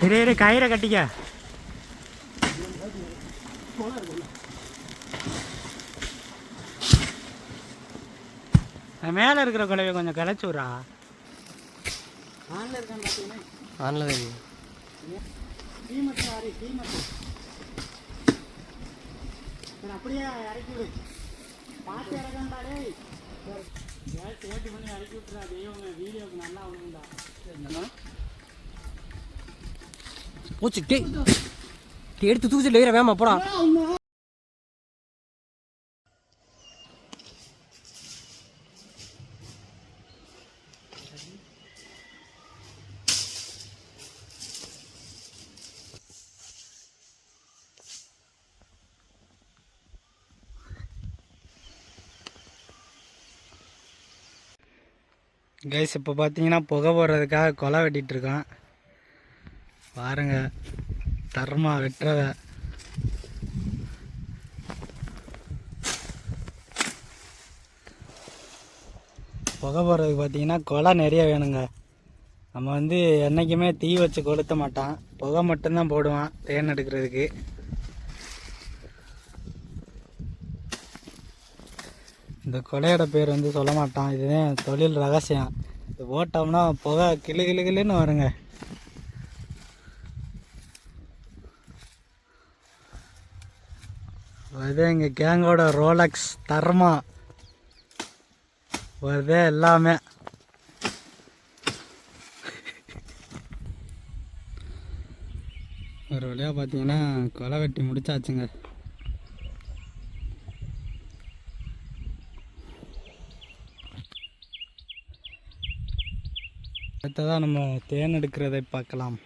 இரு இரு கயிறை கட்டிக்க. மேலே இருக்கிற குழவையை கொஞ்சம் கிளச்சி விட்றா. ஆனில் அப்படியே இறக்கி விடு பார்த்து இறக்கண்டா டேய் கேஸ் ஏட்டு பண்ணி இறக்கி விட்டுறா தெய்வங்க வீடியோக்கு நல்லா ஒன்றுண்டா போச்சு. டேய். எடுத்து தூசி லேகிற வேமா போடா. கைஸ் இப்போ பார்த்தீங்கன்னா புகை போடுறதுக்காக கொலை வெட்டிகிட்ருக்கான் பாருங்க. தர்மா வெட்டுறத. புகை போடுறதுக்கு பார்த்தீங்கன்னா கொலை நிறைய வேணுங்க. நம்ம வந்து என்றைக்குமே தீ வச்சு கொளுத்த மாட்டான். புகை மட்டும்தான் போடுவான் தேன் எடுக்கிறதுக்கு. இந்த கொலையோட பேர் வந்து சொல்ல மாட்டான். இதுதான் தொழில் ரகசியம். இது போட்டோம்னா புகை கிளு கிளு கிளுன்னு வருங்க. வருதே எங்கள் கேங்கோட ரோலக்ஸ் தர்மா. வருதே எல்லாமே. ஒரு வழியாக பார்த்தீங்கன்னா கொலை வெட்டி முடிச்சாச்சுங்க. அடுத்ததாக நம்ம தேன் எடுக்கிறதை பார்க்கலாம்.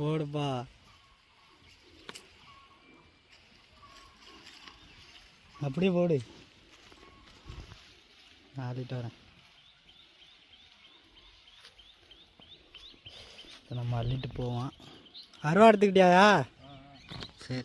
போடுப்பா. போடுப்பா அப்படியே போடு. ஆடிட்டு வரேன். இப்போ நம்ம அள்ளிட்டு போவோம். அருவா எடுத்துக்கிட்டியாயா? சரி.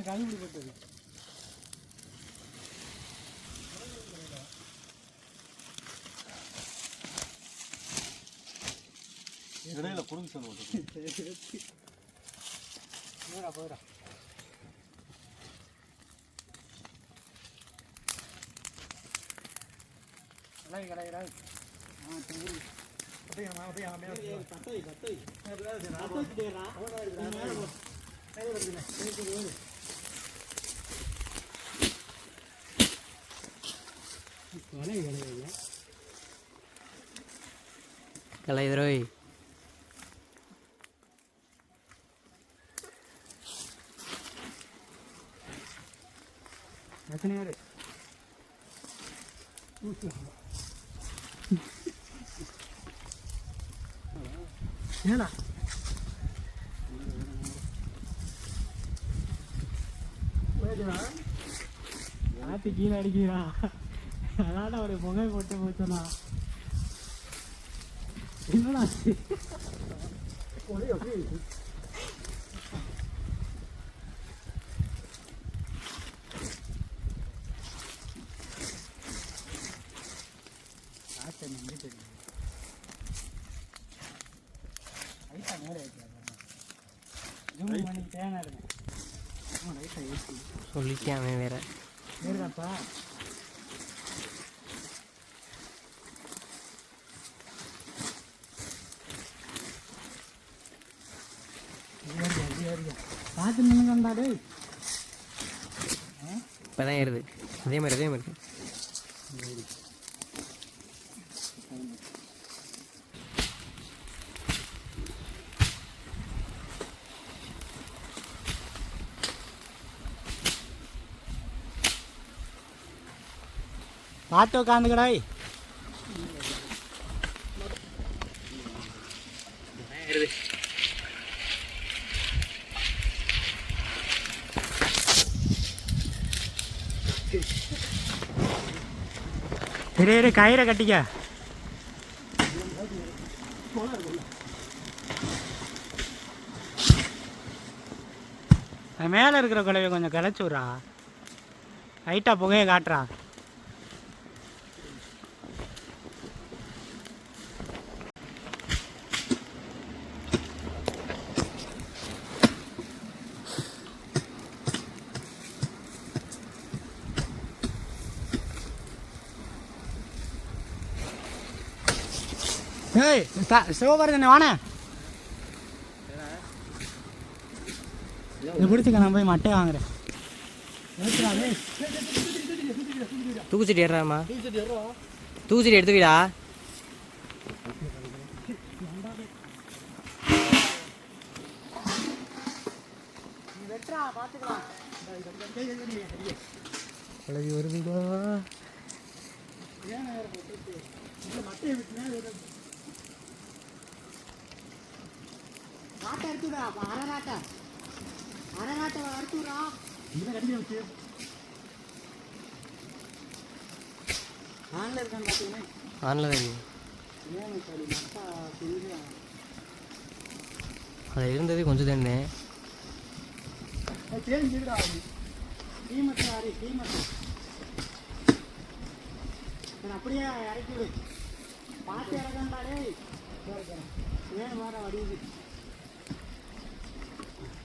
அங்கே கழுவி போட்டது. இடையில குறுங்கு சொல்லுவோம் போயிடா போயிடா கிளவி கிளவி கிளவி ஆ தூரி. கத்தை கத்தை கிளவி கலைதுரோய் எத்தனை பேர் ஏடா ஆத்தி கீழே அடிக்கிறா அதான் ஒரு புகை போட்டு Si no la sé. Joder, ¿qué me verás. Verga, pa. ஏறுது அதே மாதிரி அதே மாதிரி. பார்த்து உட்காந்துக்கடாய் இரு இரு கயிறை கட்டிக்க. மேலே இருக்கிற குழவையை கொஞ்சம் கிளச்சி விட்றா. லைட்டாக புகையை காட்டுறா. ஏய் சிவபாரதி வாணே இது பிடிச்சிக்க நான் போய் மட்டை வாங்குறேன். தூக்குச்சட்டி ஏறாமா தூக்குச்சட்டி எடுத்து வைடா நீ வெட்டுறா பார்த்துக்கலாம் குழவி வருதுடா. மட்டையை விட்டுனா ராட்டை எடுத்துடா அரை ராட்டை அரை ராட்டை அறுத்துடா இதை கட்டி வச்சு ஆன்ல இருக்கான்னு பார்த்தீங்கன்னா ஆனில் தான் இருக்கு. ஏன் சரி மட்டா சொல்லி அது இருந்ததே கொஞ்சம் தானே தெரிஞ்சுடா கீமத்து யாரு கீமத்து. சரி அப்படியே இறக்கி விடு. பார்த்து இறக்கண்டா டேய். ஏன் வர வடிவுது?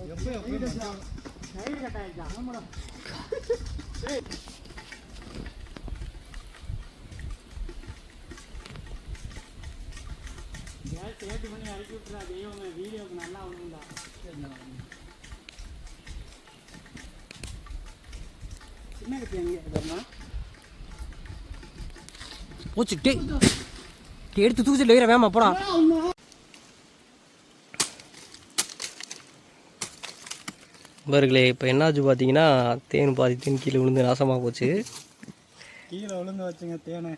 ஆயிடுச்சா பண்ணி அனுப்பி விட்டுறா தெய்வமே வீடியோக்கு நல்லா ஒன்றுங்களா சின்ன கட்டி எங்கே இருக்கா போச்சு டே எடுத்து தூக்குச்சட்டி வைக்கிற வேமா போடா. நண்பர்களே இப்போ என்னாச்சு பார்த்தீங்கன்னா தேன் பாதி தேன் கீழே விழுந்து நாசமாக போச்சு. கீழே விழுந்து வச்சுங்க தேனை.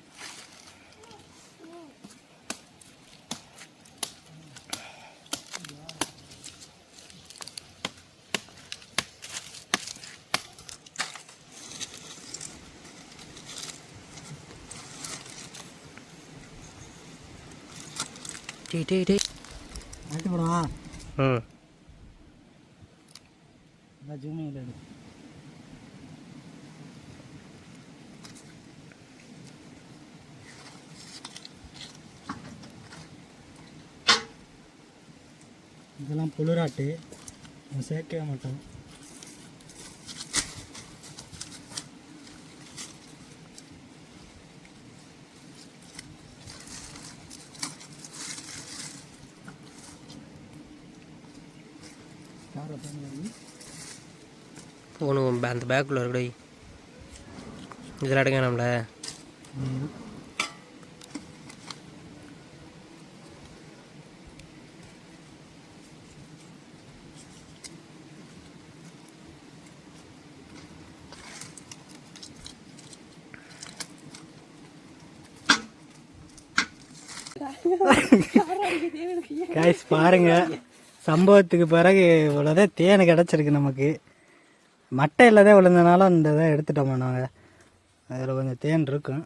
டே டே டே ம். அதான் ஜூமியில் எடு இதெல்லாம் புழுராட்டு. நம்ம சேர்க்கவே மாட்டோம் யாரை பண்ணி ஒன்று அந்த பேக்குள்ளே இருக்கடை இதில் அடங்க நம்மள காய்ஸ் பாருங்க. சம்பவத்துக்கு பிறகு இவ்வளோதான் தேன் கிடச்சிருக்கு நமக்கு. மட்டையில் தான் விழுந்தனால அந்த இதை எடுத்துட்டோம்மா நாங்கள் அதில் கொஞ்சம் தேன் இருக்கும்